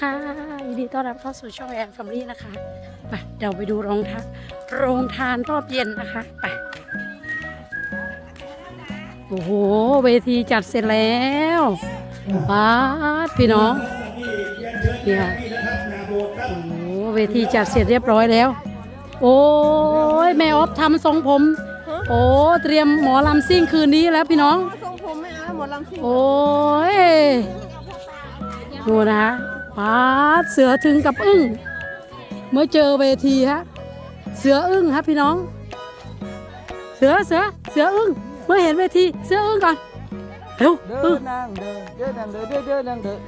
ค่ะยินดีต้อนรับเข้าสู่ช่องแอนฟ a มลี่นะคะไปเดี๋ยวไปดูโรงทานโรงทานรอบเย็นนะคะไปโอ้โห เวทีจัดเสร็จแล้วป้าดพี่น้องนี่ค่ะโอ้โหเวทีจัดเสร็จเรียบร้อยแล้ว โอ้ยแม่ออฟทำทรงผม โอ้เตรียมหมอลำซิ่งคืนนี้แล้วพี่น้อง ทรงผมไม่เอาแล้วหมดลำซิ่งโอ้ยดูนะคะ ปาดเสือถึงกับอึ้ง เมื่อเจอเวทีฮะ เสืออึ้งครับพี่น้อง เสือเสือเสืออึ้ง เมื่อเห็นเวที เสืออึ้งก่อน เร็วเดิอึ้นงนั่งเดินเดินนั่งเดินเดินเดินนั่งเดิน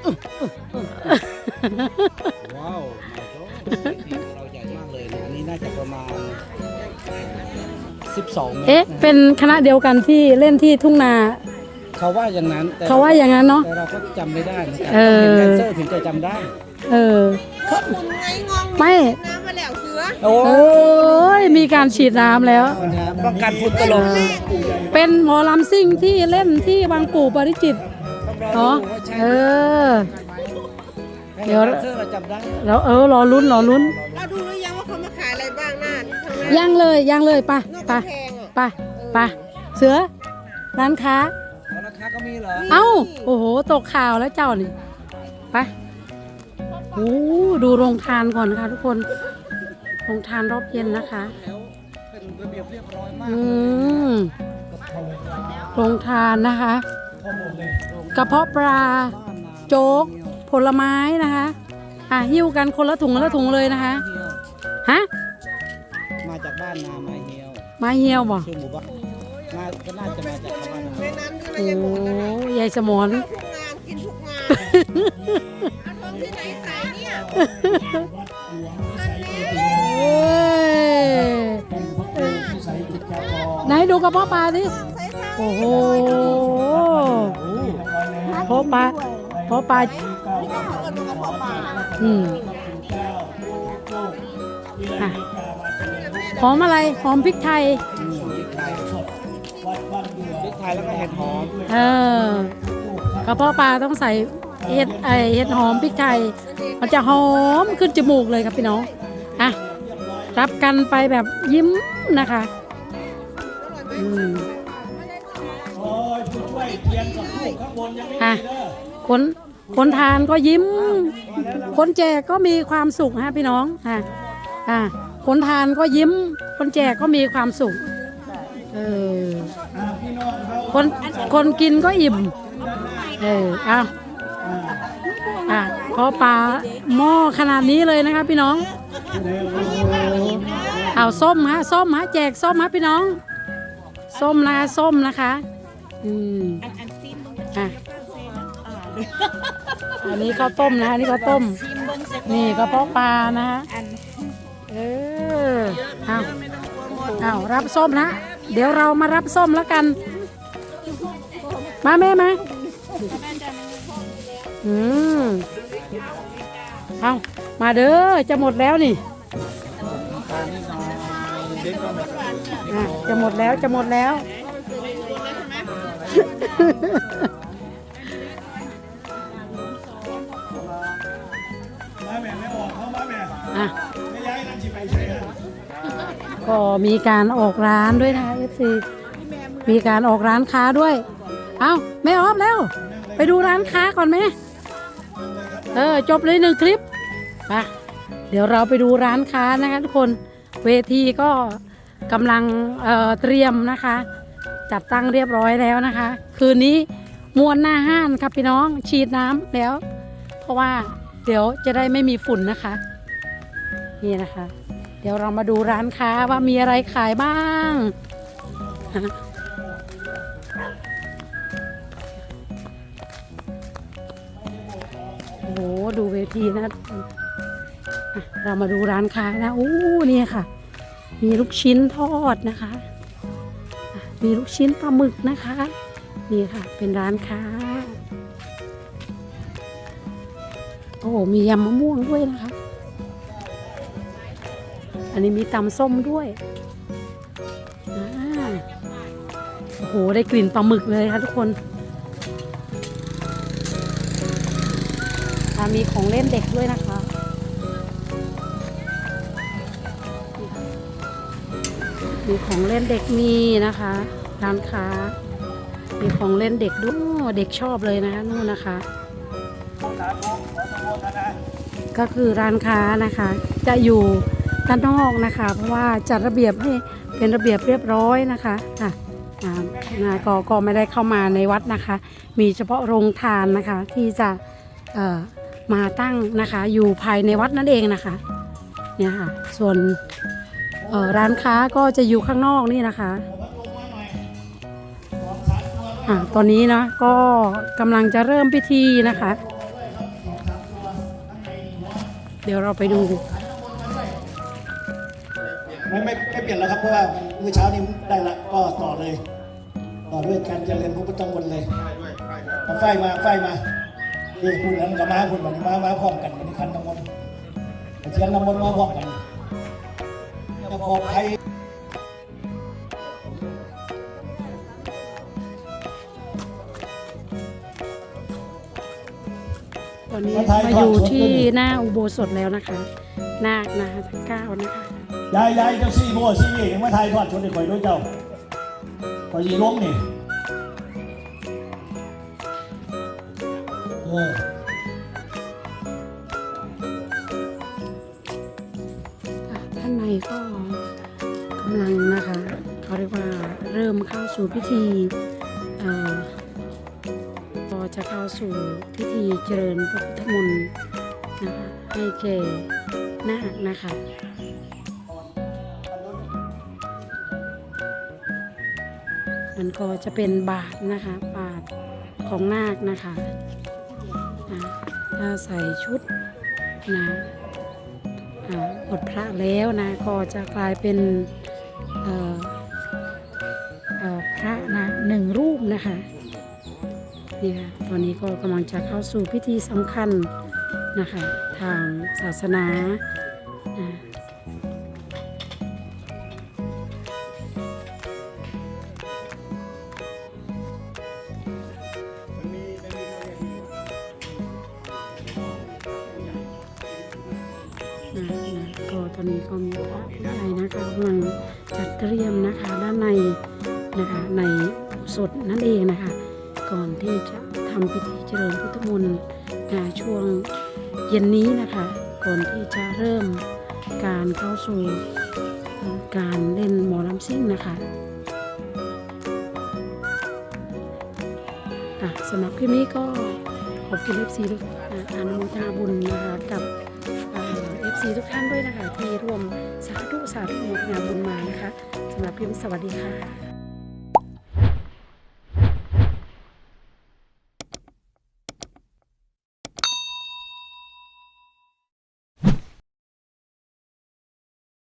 ว้าวเราใหญ่มากเลยนะอันนี้น่าจะประมาณ12เมตรเอ๊ะ เป็นคณะเดียวกันที่เล่นที่ทุ่งนา เขาว่าอย่างนั้นแต่เขาว่าอย่างนั้นเนาะ แต่เราก็จำไม่ได้เหมือนกัเออเห็นแดนเซอร์ถึงจะจำได้ เออ คุณไงงงไม่ น้ำมาแล้วเสือโอ้โอ้ยมีการฉีดน้ำแล้วป้องกันฝุ่นตลบเป็นหมอลำซิ่งที่เล่นที่บางปู่ปริจิตรต้องรอเนาะดูว่าใช่เออ เดี๋เดี๋ยยววแดนเซอร์เราจำได้ แล้วเออรอลุ้นรอลุ้น เราดูหรือยังว่าเขามาขายอะไรบ้างน่าทางนั้นยังเลยยังเลยไปนอกไปกำแพงอะไปไปเสือร้านค้าแล้วราคาก็ มีเหรอเอ้า โอ้โห ตกข่าวแล้วเจ้านี่ไปโอ้ดูโรงทานก่อนนะคะทุกคน โรงทานรอบเย็นนะคะ แล้วเป็นระเบียบเรียบร้อยมากอืมโรงทานนะคะกระเพาะปลาโจ๊กผลไม้นะคะ อะหิ้วกันคนละถุงละถุงเลยนะคะฮะ มาจากบ้านนาไม้เฮียวไม้เหี่ยวบ่ ชื่อหมู่บ้าน น่าก็น่าจะมาจากประมาณนั้นในนั้นก็เลยโอ้ยังหมดนะยายสมอน ทุกงานกินทุกงานเอาทองที่ไหนใส่เนี่ยอันนี้เอ้ยไหนดูกระเพาะปลาสิใส่ใส่โอ้โหเพาะปลาเพาะปลานี่ก็เขาเอิญกระเพาะปลาอืมอะหอมอะไรหอมพริกไทย ไทยแล้วก็เห็ดหอมเออกระเพาะปลาต้องใส่เห็ดไอเห็ดหอมพริกไทย มันจะหอมขึ้นจมูกเลยครับพี่น้องอะรับกันไปแบบยิ้มนะคะอืมอะคนคนทานก็ยิ้ม คนแจกก็มีความสุขฮะพี่น้องอะอะคนทานก็ยิ้ม คนแจกก็มีความสุข เออ คนคนกินก็อิ่ม เออเอาอะเพราะปลาหม้อขนาดนี้เลยนะคะพี่น้องอ้โหเอาส้มฮะส้มฮะแจกส้มฮะพี่น้อง ส้มนะคะส้มนะคะ อืมอะอันนี้ข้าวต้มนะอันนี่ข้าวต้ม นี่กระเพาะปลานะคะเออเอาเอารับส้มนะ เดี๋ยวเรามารับส้มแล้วกัน มาแม่มาอืมเอามาเด้อจะหมดแล้วนี่อะจะหมดแล้วจะหมดแล้วอะ ก็มีการออกร้านด้วยนะคะ FC มีการออกร้านค้าด้วย เอาแม่ออฟแล้ว ไปดูร้านค้าก่อนไหมเออจบเลยหนึ่งคลิปไปเดี๋ยวเราไปดูร้านค้านะคะทุกคนเวทีก็กำลังเออเตรียมนะคะ จัดตั้งเรียบร้อยแล้วนะคะ คืนนี้มวนหน้าห้านครับพี่น้องฉีดน้ำแล้ว เพราะว่าเดี๋ยวจะได้ไม่มีฝุ่นนะคะ นี่นะคะ เดี๋ยวเรามาดูร้านค้าว่ามีอะไรขายบ้างโอ้โหดูเวทีนะ เรามาดูร้านค้านะ โอ้นี่ค่ะ มีลูกชิ้นทอดนะคะอะมีลูกชิ้นปลาหมึกนะคะ นี่ค่ะ เป็นร้านค้า โอ้โหมียำมะม่วงด้วยนะคะ อันนี้มีตำส้มด้วยโอ้โห ได้กลิ่นปลาหมึกเลยค่ะทุกคนมีของเล่นเด็กด้วยนะคะมีของเล่นเด็กมีนะคะ ร้านค้า มีของเล่นเด็กด้วยเด็กชอบเลยนะคะนู่นนะคะ ก็คือร้านค้านะคะ จะอยู่ ด้านนอกนะคะ เพราะว่าจัดระเบียบให้เป็นระเบียบเรียบร้อยนะคะอะอ่านะก็ก็ไม่ได้เข้ามาในวัดนะคะ มีเฉพาะโรงทานนะคะที่จะมาตั้งนะคะอยู่ภายในวัดนั่นเองนะคะเนี่ยค่ะส่วนร้านค้าก็จะอยู่ข้างนอกนี่นะคะอะตอนนี้นะก็กำลังจะเริ่มพิธีนะคะ เดี๋ยวเราไปดู ไม่ไม่ไม่เปลี่ยนแล้วครับเพราะว่าเมื่อเช้านี้ได้ละก็ต่อเลย ต่อด้วยการเจริญพระพุทธมนต์เลยเอาไฟมาไฟมาเดี๋ยวคุณนั้นกับมาคุณบันมามาพร้อมกันบันนี้คันน้ำมนต์เทียนน้ำมนต์มาพร้อมกันจะพอใครตอนนี้มาอยู่ที่หน้าอุโบสถแล้วนะคะ นาคนะคะทั้งเก้านะคะ ยายยายเจ้าซี่โม่ซี่นี่ยังมาไทยทอดชนในข่อยด้วยเจ้าข่อยยีล้มนี่เอออะท่านในก็กำลังนะคะเขาเรียกว่าเริ่มเข้าสู่พิธีเอ่อก็จะเข้าสู่พิธีเจริญพระพุทธมนต์นะคะให้แก่นาคนะคะันก็จะเป็นบาทนะคะ บาทของนาคนะคะอ่าถ้าใส่ชุดนะอ่าบทพระแล้วนะก็จะกลายเป็นพระนะหนึ่งรูปนะคะนี่ค่ะตอนนี้ก็กำลังจะเข้าสู่พิธีสำคัญนะคะ ทางศาสนา ก็ตอนนี้ก็มีพระผู้ใหญ่นะคะกำลังจัดเตรียมนะคะด้านในนะคะในสถนั่นเองนะคะ ก่อนที่จะทำพิธีเจริญพุทธมนต์นะช่วงเย็นนี้นะคะ ก่อนที่จะเริ่มการเข้าสู่การเล่นหมอลำซิ่งนะคะสำหรับคลิปนี้ก็ขอบคุณเอฟซีทุกอนุโมทนาบุญนะคะกับ ซีทุกท่านด้วยนะคะที่ร่วมสาธุสาธุอนุโมทนาบุญมานะคะสำหรับพิมพ์สวัสดีค่ะ